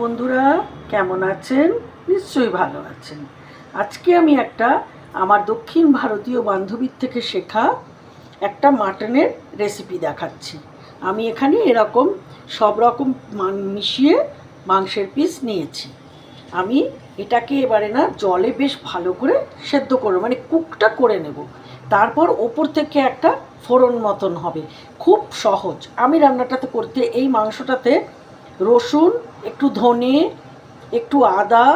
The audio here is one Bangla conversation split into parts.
বন্ধুরা, কেমন আছেন? নিশ্চয়ই ভালো আছেন। আজকে আমি একটা আমার দক্ষিণ ভারতীয় বান্ধবীর থেকে শেখা একটা মাটনের রেসিপি দেখাচ্ছি। আমি এখানে এরকম সব রকম মিশিয়ে মাংসের পিস নিয়েছি। আমি এটাকে এবারে না জলে বেশ ভালো করে সেদ্ধ করব মানে কুকটা করে নেব। তারপর ওপর থেকে একটা ফোড়ন মতন হবে। খুব সহজ। আমি রান্নাটাতে করতে এই মাংসটাতে রসুন একটু ধনে, একটু আদা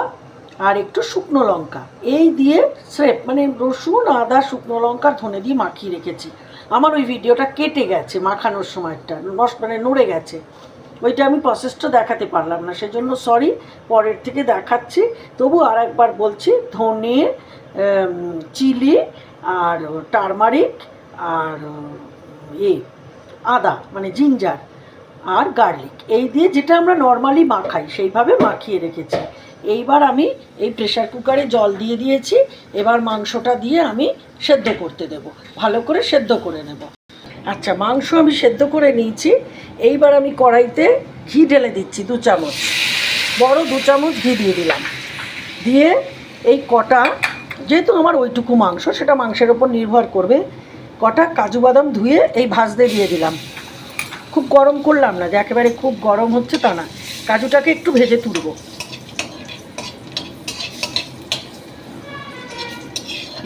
আর একটু শুকনো লঙ্কা। এই দিয়ে স্রেপ মানে রসুন, আদা, শুকনো লঙ্কা ধনে দিয়ে মাখিয়ে রেখেছি। আমার ওই ভিডিওটা কেটে গেছে মাখানোর সময়টা, নষ্ট মানে নড়ে গেছে। ওইটা আমি প্রসেসটা দেখাতে পারলাম না, সেজন্য সরি পরের থেকে দেখাচ্ছি। তবু আর একবার বলছি, ধনে চিলি আর টারমারিক আর, এ, আদা মানে জিঞ্জার। আর গার্লিক। এই দিয়ে যেটা আমরা নর্মালি মাখাই, সেইভাবে মাখিয়ে রেখেছি। এইবার আমি এই প্রেশার কুকারে জল দিয়ে দিয়েছি, এবার মাংসটা দিয়ে আমি সেদ্ধ করতে দেব। ভালো করে সেদ্ধ করে নেব। আচ্ছা মাংস আমি সেদ্ধ করে নিয়েছি। এইবার আমি কড়াইতে ঘি ঢেলে দিচ্ছি, দু চামচ। বড় দু চামচ ঘি দিয়ে দিলাম। দিয়ে এই কটা, যেহেতু আমার ওইটুকু মাংস, সেটা মাংসের ওপর নির্ভর করবে, কটা কাজু বাদাম ধুয়ে এই ভাজতে দিয়ে দিলাম। খুব গরম করলাম না, যে একেবারে খুব গরম হচ্ছে তা না। কাজুটাকে একটু ভেজে তুলব।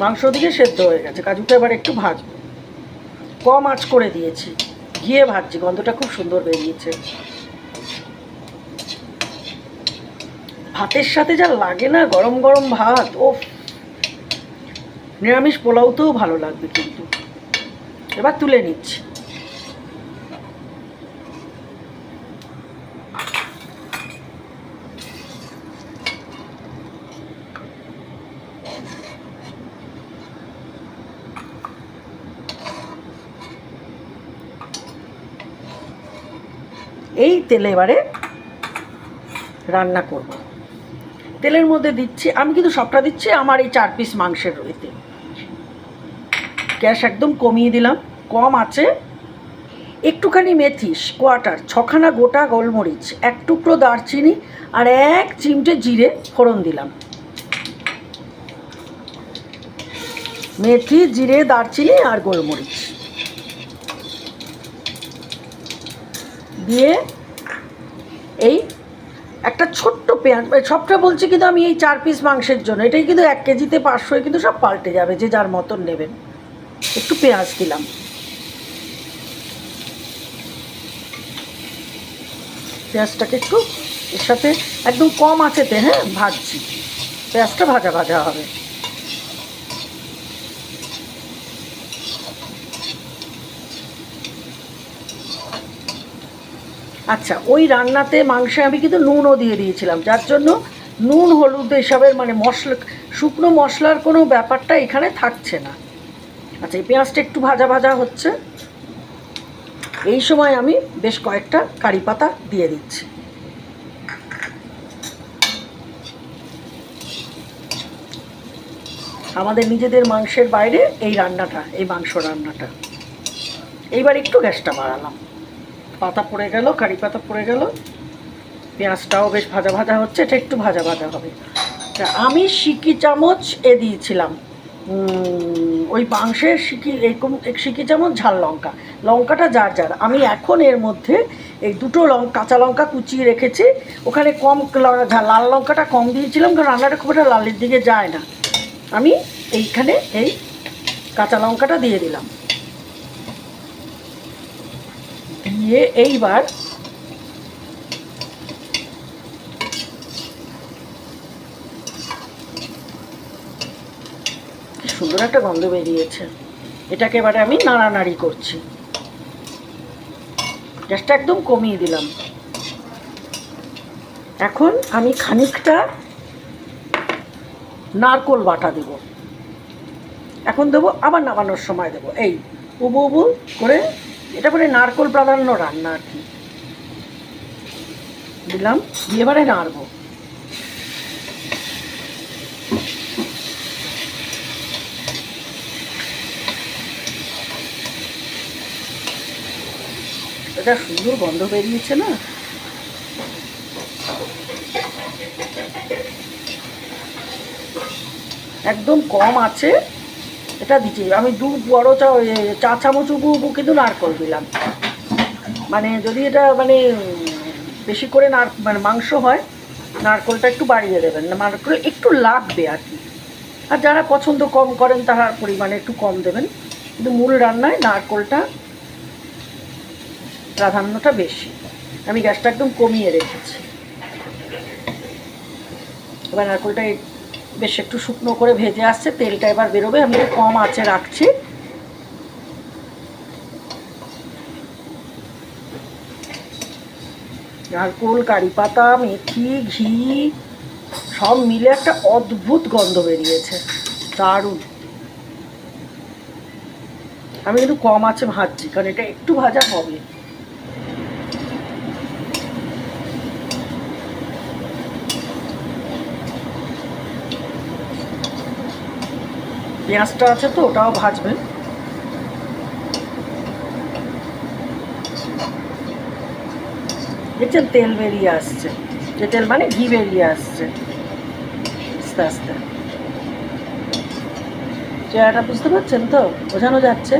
মাংস দিকে সেদ্ধ হয়ে গেছে, কাজুটা এবার একটু ভাজবো। কম আঁচ করে দিয়েছি, ঘিয়ে ভাজছি, গন্ধটা খুব সুন্দর বেরিয়েছে। ভাতের সাথে যা লাগে না, গরম গরম ভাত ও নিরামিষ পোলাওতেও ভালো লাগবে কিন্তু। এবার তুলে নিচ্ছি। তেলে এবারে রান্না করব। তেলের মধ্যে দিচ্ছি, আমি কিন্তু সবটা দিচ্ছি আমার এই চার পিস মাংসের রয়েতে গ্যাস একদম কমিয়ে দিলাম, কম আছে। একটুখানি মেথি কোয়াটার ছখানা গোটা গোলমরিচ, এক টুকরো দারচিনি আর এক চিমটে জিরে ফোড়ন দিলাম। মেথি, জিরে, দারচিনি আর গোলমরিচ। দিয়ে এই একটা ছোট্ট পেঁয়াজ সবটা বলছি কিন্তু আমি এই চার পিস মাংসের জন্য। এটাই কিন্তু এক কেজিতে পাঁচশোয় কিন্তু সব পাল্টে যাবে, যে যার মতন নেবেন। একটু পেঁয়াজ দিলাম। পেঁয়াজটাকে একটু এর সাথে একদম কম আছেতে হ্যাঁ ভাজছি। পেঁয়াজটা ভাজা ভাজা হবে। আচ্ছা ওই রান্নাতে মাংসে আমি কিন্তু নুনও দিয়ে দিয়েছিলাম, যার জন্য নুন, হলুদ এসবের মানে মশলা, শুকনো মশলার কোনো ব্যাপারটা এখানে থাকছে না। আচ্ছা এই পেঁয়াজটা একটু ভাজা ভাজা হচ্ছে। এই সময় আমি বেশ কয়েকটা কারি পাতা দিয়ে দিচ্ছি। আমাদের নিজেদের মাংসের বাইরে এই রান্নাটা, এই মাংস রান্নাটা। এইবার একটু গ্যাসটা বাড়ালাম। পাতা পড়ে গেল, কারি পাতা পড়ে গেল। পেঁয়াজটাও বেশ ভাজা ভাজা হচ্ছে, এটা একটু ভাজা ভাজা হবে। আমি সিকি চামচ এ দিয়েছিলাম। ওই মাংসের সিকি, এরকম সিকি চামচ, ঝাল লঙ্কা। লঙ্কাটা যার যার। আমি এখন এর মধ্যে এই দুটো লঙ্কা কাঁচা লঙ্কা কুচিয়ে রেখেছি। ওখানে কম লাল লঙ্কাটা কম দিয়েছিলাম, কারণ রান্নাটা খুব একটা লালের দিকে যায় না। আমি এইখানে এই কাঁচা লঙ্কাটা দিয়ে দিলাম। দিয়ে এইবার সুন্দর একটা গন্ধ বেরিয়েছে। এটাকে এবারে আমি নাড়ানাড়ি করছি। গ্যাসটা একদম কমিয়ে দিলাম। এখন আমি খানিকটা নারকোল বাটা দেব। এখন দেবো আবার নামানোর সময় দেবো। এই, উবু উবু করে এটা করে নারকোল প্রাধান্য রান্না আর কি। দিলাম এবারে নাড়বো। এটা সুন্দর গন্ধ বেরিয়েছে না? একদম কম আছে। এটা দিচ্ছি। আমি দু বড় চা চা চামচ উবু উবু কিন্তু নারকল দিলাম। মানে যদি এটা মানে বেশি করে নার মানে মাংস হয়, নারকলটা একটু বাড়িয়ে দেবেন। না নারকল একটু লাগবে আর কি। আর যারা পছন্দ কম করেন, তারা পরিমাণে একটু কম দেবেন। কিন্তু মূল রান্নায় নারকলটা প্রাধান্যটা বেশি। আমি গ্যাসটা একদম কমিয়ে রেখেছি। এবার নারকলটা বেশ একটু শুকনো করে ভেজে আসছে, তেলটা এবার বেরোবে। আমি কম আঁচে রাখছি। নারকোল কারি পাতা, মেথি, ঘি, সব মিলে একটা অদ্ভুত গন্ধ বেরিয়েছে। দারুণ। আমি কিন্তু কম আছে ভাজছি, কারণ এটা একটু ভাজা হবে। পেঁয়াজটা আছে তো, ওটাও ভাজবেন। দেখছেন তেল বেরিয়ে আসছে। যে তেল মানে ঘি বেরিয়ে আসছে। আস্তে আস্তে। চেহারাটা বুঝতে পারছেন তো? বোঝানো যাচ্ছে?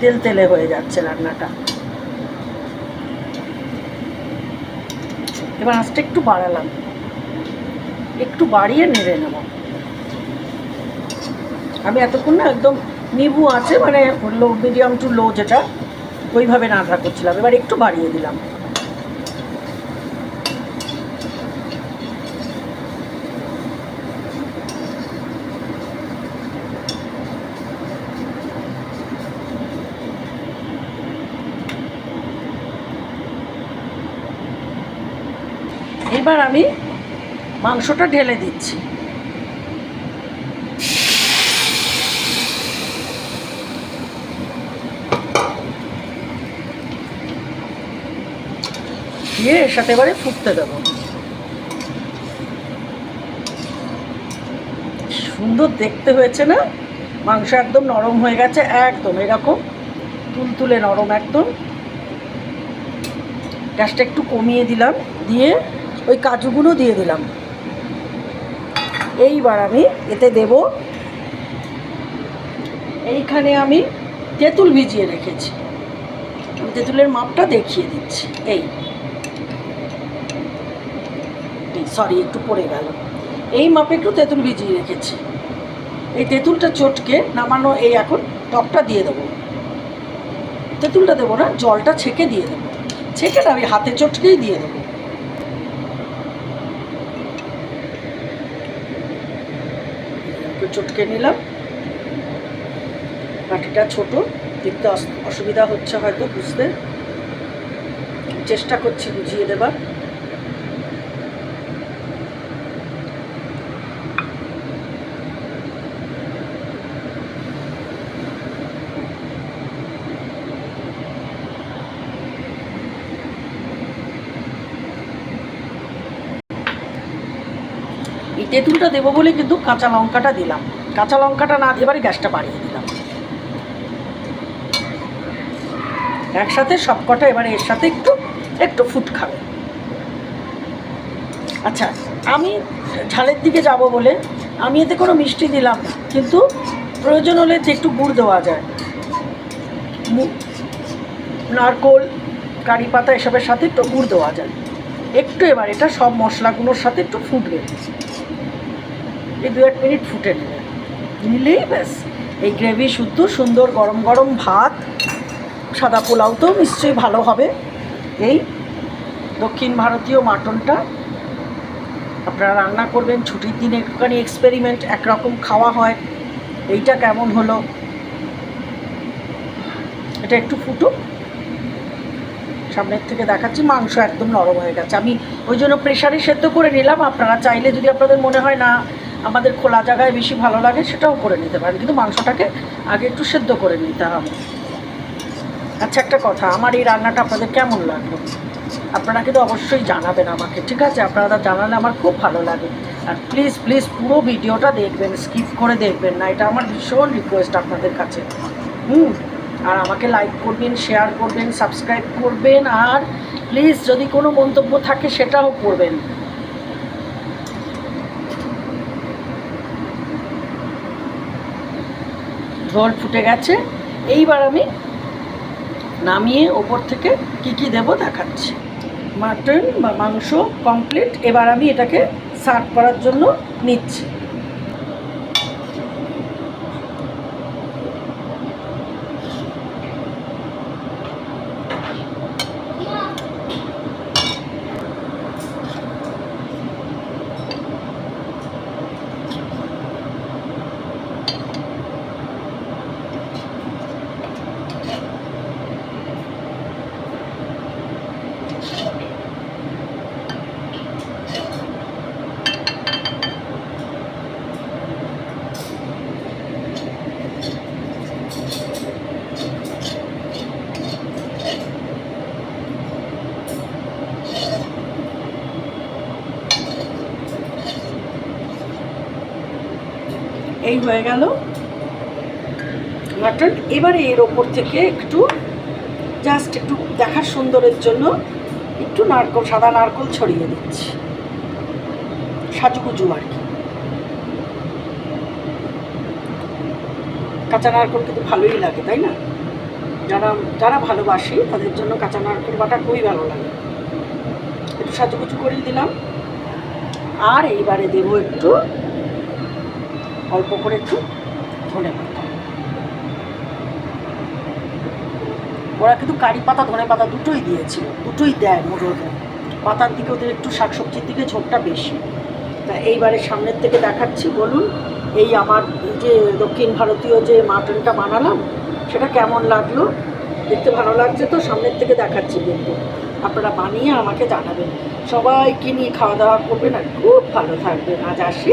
তেল তেলে হয়ে যাচ্ছে রান্নাটা। এবার আঁচটা একটু বাড়ালাম। একটু বাড়িয়ে নেড়ে নেব। আমি এতক্ষণ না একদম নিবু আছে মানে লো মিডিয়াম টু লো যেটা, ওইভাবে রান্না করছিলাম। এবার একটু বাড়িয়ে দিলাম। এবার আমি মাংসটা ঢেলে দিচ্ছি। দিয়ে এর সাথে এবারে ফুটতে দেবো। সুন্দর দেখতে হয়েছে না? মাংস একদম নরম হয়ে গেছে, একদম এরকম তুলতুলে নরম একদম। গ্যাসটা একটু কমিয়ে দিলাম, দিয়ে ওই কাজুগুলো দিয়ে দিলাম। এইবার আমি এতে দেব, এইখানে আমি তেঁতুল ভিজিয়ে রেখেছি। তেঁতুলের মাপটা দেখিয়ে দিচ্ছি, এই। সরি, একটু পড়ে গেল। এই মাপে একটু তেঁতুল ভিজিয়ে রেখেছি। এই তেঁতুলটা চটকে নামানো, এই এখন টকটা দিয়ে দেবো। তেঁতুলটা দেবো না, জলটা ছেঁকে দিয়ে দেবো। ছেঁকে না আমি হাতে চটকেই দিয়ে দেবো। চটকে নিলাম। বাটিটা ছোট, দেখতে অস- অসুবিধা হচ্ছে হয়তো, বুঝতে। চেষ্টা করছি বুঝিয়ে দেবার। তেঁতুলটা দেবো বলে কিন্তু কাঁচা লঙ্কাটা দিলাম। কাঁচা লঙ্কাটা না দিয়ে গ্যাসটা বাড়িয়ে দিলাম। একসাথে সবকটা এবারে এর সাথে একটু একটু ফুট খাবে। আচ্ছা আমি ঝালের দিকে যাব বলে, আমি এতে কোনো মিষ্টি দিলাম কিন্তু প্রয়োজন হলে একটু গুড় দেওয়া যায়। নারকোল, কারি পাতা এসবের সাথে একটু গুড় দেওয়া যায়। একটু এবার এটা সব মশলাগুলোর সাথে একটু ফুটবে এই দু এক মিনিট ফুটে নেবে। নিলেই ব্যাস। এই গ্রেভি শুদ্ধ, সুন্দর, গরম গরম ভাত, সাদা পোলাও তো নিশ্চয়ই ভালো হবে। এই দক্ষিণ ভারতীয় মাটনটা আপনারা রান্না করবেন, ছুটির দিনে একটুখানি এক্সপেরিমেন্ট একরকম খাওয়া হয়। এইটা কেমন হলো? এটা একটু ফুটুক সামনের থেকে দেখাচ্ছি, মাংস একদম নরম হয়ে গেছে। আমি ওই জন্য প্রেশারে সেদ্ধ করে নিলাম। আপনারা চাইলে যদি আপনাদের মনে হয় না আমাদের খোলা জায়গায় বেশি ভালো লাগে সেটাও করে নিতে পারেন। কিন্তু মাংসটাকে আগে একটু সেদ্ধ করে নিতে হবে। আচ্ছা একটা কথা, আমার এই রান্নাটা আপনাদের কেমন লাগল? আপনারা কিন্তু অবশ্যই জানাবেন আমাকে, ঠিক আছে? আপনারা জানালে আমার খুব ভালো লাগে। আর প্লিজ প্লিজ পুরো ভিডিওটা দেখবেন স্কিপ করে দেখবেন না, এটা আমার ভীষণ রিকোয়েস্ট আপনাদের কাছে। হুম? আর আমাকে লাইক করবেন শেয়ার করবেন সাবস্ক্রাইব করবেন, আর প্লিজ যদি কোনো মন্তব্য থাকে সেটাও করবেন। ঝোল ফুটে গেছে। এইবার আমি নামিয়ে ওপর থেকে কি কি দেব দেখাচ্ছি। মাটন বা মাংস কমপ্লিট এবার আমি এটাকে সার্ভ করার জন্য নিচ্ছি। এই হয়ে গেল। মাটন, এবারে এর ওপর থেকে একটু জাস্ট একটু দেখার সুন্দরের জন্য একটু নারকল, সাদা নারকল ছড়িয়ে দিচ্ছি। সাজুগুজু আর কি। কাঁচা নারকল কিন্তু ভালোই লাগে, তাই না? যারা যারা ভালোবাসি, তাদের জন্য কাঁচা নারকল বাটা খুবই ভালো লাগে। একটু সাজুগুজু করেই দিলাম। আর এইবারে দেবো একটু অল্প করে একটু ধনে পাতা। ওরা কিন্তু কারি পাতা, ধনে পাতা দুটোই দিয়েছিল, দুটোই দেয় মোটর পাতার দিকে ওদের একটু শাকসবজির দিকে ঝোঁকটা বেশি। তা এইবারে সামনের থেকে দেখাচ্ছি, বলুন, এই আমার যে দক্ষিণ ভারতীয় যে মাটনটা বানালাম, সেটা কেমন লাগল? দেখতে ভালো লাগছে তো? সামনের থেকে দেখাচ্ছি কিন্তু। আপনারা বানিয়ে আমাকে জানাবেন। সবাইকে নিয়ে খাওয়া দাওয়া করবেন আর খুব ভালো থাকবেন। আজ আসি।